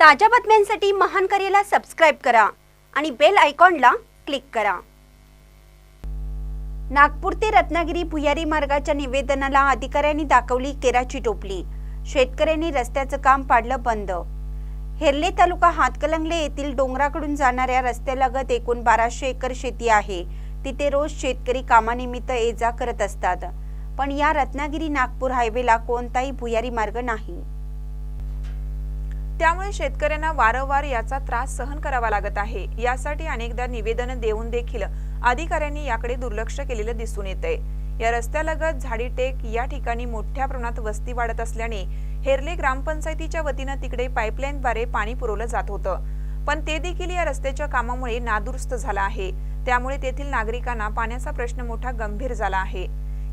ताज्या बातम्यांसाठी महान करेला सबस्क्राईब करा आणि बेल आयकॉनला क्लिक करा. नागपूर ते रत्नागिरी भुयारी मार्गाच्या निवेदनाला अधिकाऱ्यांनी दाखवली केराची टोपली. शेतकऱ्यांनी रस्त्याचं काम पाडलं बंद. हेर्ले तालुका हातकलंगले येथील डोंगराकडून जाणाऱ्या रस्त्यालगत एकूण बाराशे एकर शेती आहे. तिथे रोज शेतकरी कामानिमित्त ये जा करत असतात. पण या रत्नागिरी नागपूर हायवेला कोणताही भुयारी मार्ग नाही. त्यामुळे शेतकऱ्यांना वारंवार याचा त्रास सहन करावा लागत आहे. यासाठी अनेकदा निवेदन देऊन देखील अधिकाऱ्यांनी याकडे दुर्लक्ष केलेलं दिसून येतंय. या रस्त्यालगत झाडी टेक या ठिकाणी मोठ्या प्रमाणात वस्ती वाढत असल्याने हेर्ले ग्रामपंचायतीच्या वतीनं तिकडे पाईपलाईनद्वारे पाणी पुरवलं जात होतं. पण ते देखील या रस्त्याच्या कामामुळे नादुरुस्त झालं आहे. त्यामुळे तेथील नागरिकांना पाण्याचा प्रश्न मोठा गंभीर झाला आहे.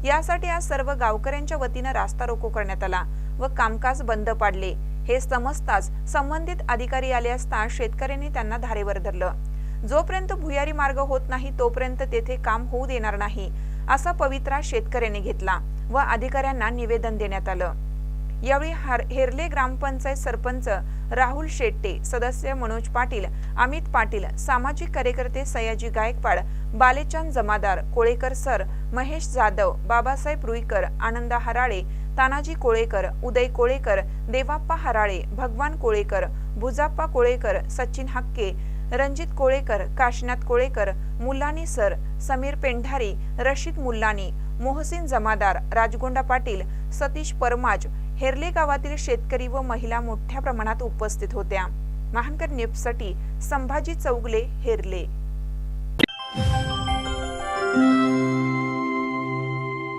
यासाठी आज सर्व गावकऱ्यांच्या वतीनं रास्ता रोको करण्यात आला व कामकाज बंद पाडले. हे समजताच संबंधित अधिकारी आले असता शेतकऱ्यांनी त्यांना धारेवर धरलं. जोपर्यंत भुयारी मार्ग होत नाही तोपर्यंत तेथे काम होऊ देणार नाही असा पवित्रा शेतकऱ्यांनी घेतला व अधिकाऱ्यांना निवेदन देण्यात आलं. यावेळी हेरले हेर्ले ग्रामपंचायत सरपंच राहुल शेट्टे सदस्य मनोज पाटील अमित पाटील सामाजिक कार्यकर्ते सयाजी गायकवाड बालेचंद जमादार कोळेकर सर महेश जाधव बाबासाहेब रुईकर आनंदा हराळे तानाजी कोळेकर उदय कोळेकर देवाप्पा हराळे भगवान कोळेकर भुजाप्पा कोळेकर सचिन हक्के रणजित कोळेकर काशीनाथ कोळेकर मुल्लानी सर समीर पेंढारी रशीद मुल्लानी मोहसिन जमादार राजगोंडा पाटील सतीश परमाज हेर्ले गावातील शेतकरी व महिला मोठ्या प्रमाणात उपस्थित होत्या. महानकर न्यूजसाठी संभाजी चौगले हेरले.